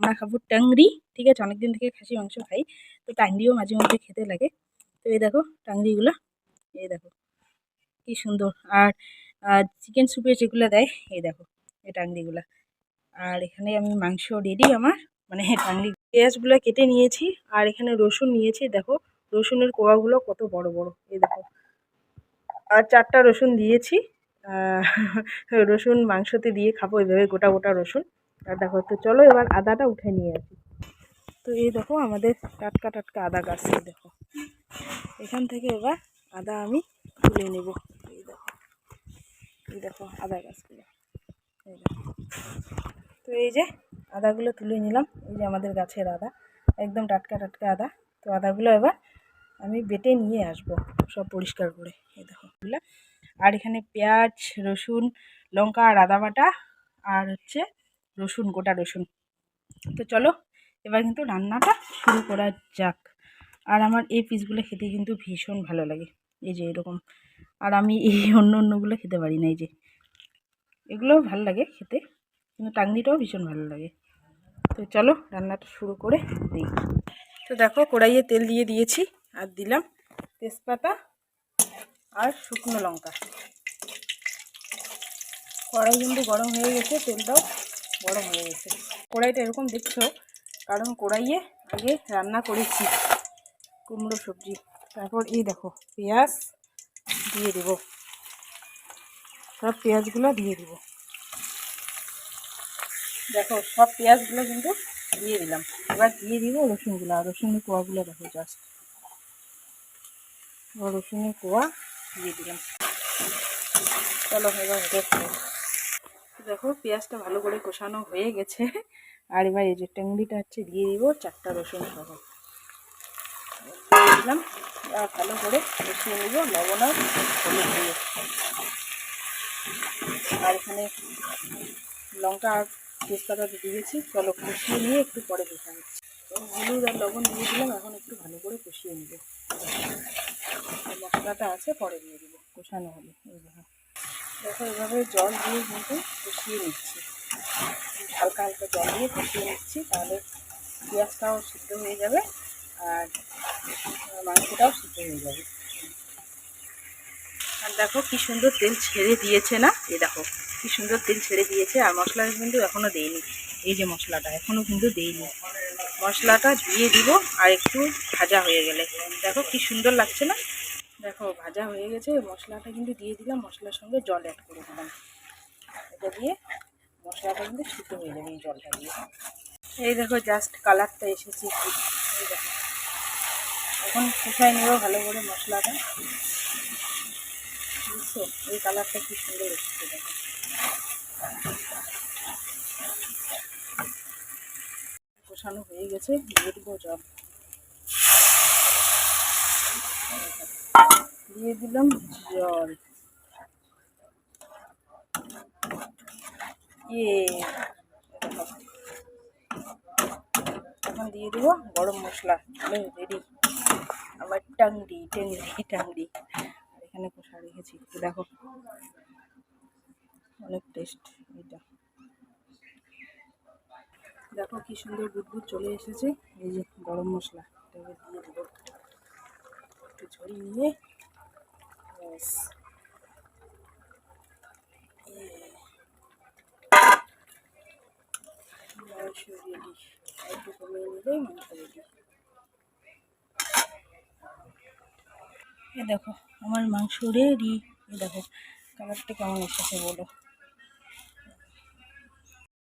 আমরা খাব টাংরি, ঠিক আছে? অনেকদিন থেকে খাসি মাংস খাই, তো টাংরিও মাঝে মধ্যে খেতে লাগে। তো এই দেখো টাংরিগুলো, এই দেখো কি সুন্দর। আর চিকেন স্যুপে যেগুলো দেয়, এই দেখো এই টাংরিগুলো। আর এখানে আমি মাংস রেডি আমার মানে টাংরি, পেঁয়াজগুলো কেটে নিয়েছি, আর এখানে রসুন নিয়েছি, দেখো। রসুনের কোয়াগুলো কত বড় বড়, এই দেখো। আর চারটা রসুন দিয়েছি রসুন মাংসতে দিয়ে খাব এইভাবে গোটা গোটা রসুন। আর দেখো, তো চলো এবার আদাটা উঠে নিয়ে আসি। তো এই দেখো আমাদের টাটকা টাটকা আদা গাছ দেখো। এখান থেকে এবার আদা আমি তুলে নেব। এই দেখো এই দেখো আদা গাছগুলো। এই দেখো। তো এই যে আদাগুলো তুলে নিলাম, এই যে আমাদের গাছের আদা, একদম টাটকা টাটকা আদা। তো আদাগুলো এবার আমি বেটে নিয়ে আসব, সব পরিষ্কার করে। এই দেখো, আর এখানে পেঁয়াজ, রসুন, লঙ্কা আর আদা বাটা, আর হচ্ছে রসুন, গোটা রসুন। তো চলো, এবার কিন্তু রান্নাটা শুরু করা যাক। আর আমার এই পিসগুলো খেতে কিন্তু ভীষণ ভালো লাগে। এই যে এরকম। আর আমি এই অন্য অন্যগুলো খেতে পারি না, এই যে। এগুলোও ভালো লাগে খেতে, কিন্তু টাংনিটাও ভীষণ ভালো লাগে। তো চলো, রান্নাটা শুরু করে দিই। তো দেখো, কড়াইয়ে তেল দিয়ে দিয়েছি আর দিলাম তেজপাতা আর শুকনো লঙ্কা। কড়াই কিন্তু গরম হয়ে গেছে, তেলটাও গরম হয়ে গেছে। কড়াইটা এরকম দেখছ? কারণ কড়াইয়ে আগে রান্না করেছি কুমড়ো সবজি। তারপর এই দেখো, পেঁয়াজ দিয়ে দেব। সব পেঁয়াজগুলো দিয়ে দিব। দেখো, সব পেঁয়াজগুলো কিন্তু দিয়ে দিলাম। এবার দিয়ে দিব রসুনগুলো। রসুনের কোয়াগুলো দেখো জাস্ট রসুনের কোয়া দিয়ে দিলাম। চলো এবার দেখো, পেঁয়াজটা ভালো করে কষানো হয়ে গেছে। আর এবার এই যে টেংরিটা হচ্ছে দিয়ে দিব চারটা রসুন সহ দিলাম, আর ভালো করে কষিয়ে নিব, লবণ আর আর এখানে লঙ্কা আর তেজপাতা দিয়েছি। চলো কষিয়ে নিয়ে একটু পরে দেখা হচ্ছে। হলুদ আর লবণ দিয়ে দিলাম, এখন একটু ভালো করে কষিয়ে নিব। মশলাটা আছে, পরে দিয়ে দিব, কষানো হবে। এই দেখো। দেখো, এভাবে জল দিয়ে কিন্তু কষিয়ে নিচ্ছি। হালকা হালকা জল দিয়ে কষিয়ে নিচ্ছি, তাহলে পেঁয়াজটাও সিদ্ধ হয়ে যাবে আর মাংসটাও সিদ্ধ হয়ে যাবে। আর দেখো, কি সুন্দর তেল ছেড়ে দিয়েছে না? এ দেখো, কি সুন্দর তেল ছেড়ে দিয়েছে, আর মশলাটা কিন্তু এখনও দেয়নি। এই যে মশলাটা এখনও কিন্তু দেয়নি। মশলাটা দিয়ে দিব আর একটু ভাজা হয়ে গেলে। দেখো, কি সুন্দর লাগছে না? দেখো, ভাজা হয়ে গেছে। মশলাটা কিন্তু দিয়ে দিলাম। মশলার সঙ্গে জল অ্যাড করে দিলাম। এটা দিয়ে মশলাটা কিন্তু সিদ্ধ হয়ে যাবে এই জলটা দিয়ে। এই দেখো জাস্ট কালারটা এসেছে। এই দেখো। এখন শুকাই নেব ভালো করে মশলাটা? বুঝছ? এই কালারটা কি সুন্দর এসেছে দেখো। কষানো হয়ে গেছে। দিয়ে দেবো জল। দিয়ে দিলাম জল। ইয়ে। এখন দিয়ে দেবো গরম মশলা। রেডি টাংরি, টেংরি, টাংরি। আর এখানে কষা রেখেছি দেখো। অনেক টেস্ট এটা। দেখো কি সুন্দর বুদবুদ চলে এসেছে। এই যে গরম মশলা দিয়ে দেবো। রেডি এ দেখো আমার মাংস রেডি দেখো কালারটা কেমন এসেছে বলো।